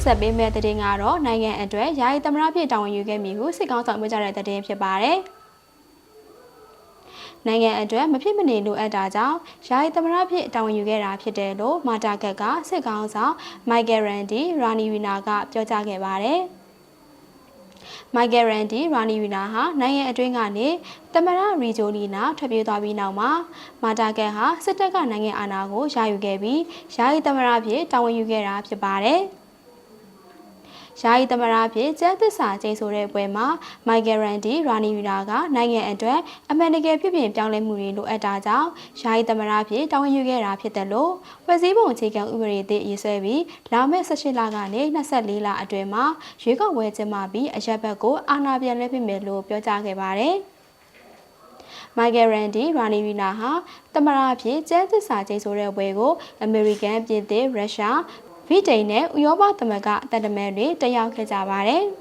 တစ်ဆက်ပေးမဲ့တဲ့တင်ကတော့နိုင်ငံအတွက်ယာယီသမရဖြစ်တာဝန်ယူခဲ့မိဟုစစ်ကောင်ဆောင်ပြောကြတဲ့တဲ့တင်ဖြစ်ပါတယ်။နိုင်ငံအတွက်မဖြစ်မနေလိုအပ်တာကြောင့်ယာယီသမရဖြစ်တာဝန်ယူခဲ့တာဖြစ်တယ်လို့မာတာကက်ကစစ်ကောင်ဆောင်မိုက်ကယ်ရန်ဒီရာနီဝီနာကပြောကြားခဲ့ပါတယ်။မိုက်ကယ်ရန်ဒီရာနီဝီနာဟာနိုင်ငံအတွင်းကနေတမရရီဂျိုလီနာထွက်ပြေးသွားပြီးနောက်မှာမာတာကက်ဟာစစ်တပ်ကနိုင်ငံအာဏာကိုရယူခဲ့ပြီးယာယီတမရဖြစ်တာဝန်ယူခဲ့တာဖြစ်ပါတယ်။ ယာယီသမရာဖြစ်ကျန်းသစ္စာကျိန်ဆိုတဲ့ပွဲမှာမိုက်ကယ်ရန်ဒီရာနီယူနာကနိုင်ငံအတွက်အမှန်တကယ်ဖြစ်ပြင်ပြောင်းလဲမှုတွေလိုအပ်တာကြောင့်ယာယီသမရာဖြစ်တာဝန်ယူခဲ့တာဖြစ်တယ်လို့ဖွဲ့စည်းပုံအခြေခံဥပဒေသစ်ရေးဆွဲပြီးလာမယ့်18လကနေ24လအတွင်းမှာရွေးကောက်ပွဲကျင်းပပြီးအရက်ဘက်ကိုအာဏာပြန်လဲပြမယ်လို့ပြောကြားခဲ့ပါတယ်။မိုက်ကယ်ရန်ဒီရာနီဗီနာဟာတမရာဖြစ်ကျန်းသစ္စာကျိန်ဆိုတဲ့ပွဲကိုအမေရိကန်ပြည်သစ်ရုရှား ဗြိတိန်နဲ့ဥရောပသမဂ္ဂတပ်တမဲတွေတက်ရောက်ခဲ့ကြပါတယ်။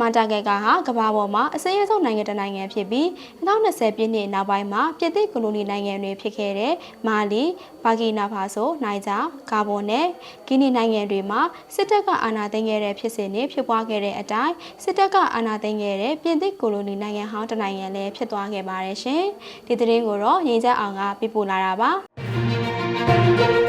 မာတာဂက်ကဟာကမ္ဘာပေါ်မှာအစင်းရဆုံးနိုင်ငံတစ်နိုင်ငံဖြစ်ပြီး2020ပြည့်နှစ်နောက်ပိုင်းမှာပြည်သစ်ကိုလိုနီနိုင်ငံတွေဖြစ်ခဲ့တဲ့မာလီ၊ဘာကီနာဖာဆို၊နိုင်ဂျာ၊ဂါဘွန်နဲ့ဂီနီနိုင်ငံတွေမှာစစ်တပ်ကအာဏာသိမ်းခဲ့တဲ့ဖြစ်စဉ်တွေဖြစ်ပွားခဲ့တဲ့အတိုင်းစစ်တပ်ကအာဏာသိမ်းခဲ့တဲ့ပြည်သစ်ကိုလိုနီနိုင်ငံဟောင်းတစ်နိုင်ငံလည်းဖြစ်သွားခဲ့ပါတယ်ရှင်။ဒီသတင်းကိုတော့ရင်းချက်အောင်ကပြပို့လာတာပါ။